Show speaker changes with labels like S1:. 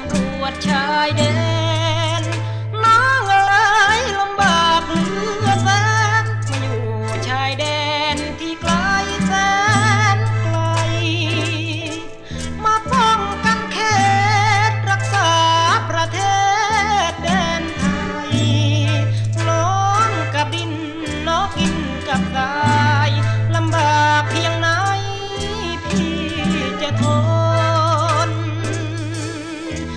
S1: ำรวจชายแดน น้องเอ๋ยลำบากเหลือแสนมาอยู่ชายแดนที่ไกลแสนไกล มาป้องกันเขตรักษาประเทศแดนไทยน้องกับดินน้องกินกับทรายลำบากเพียงไหนพี่จะทน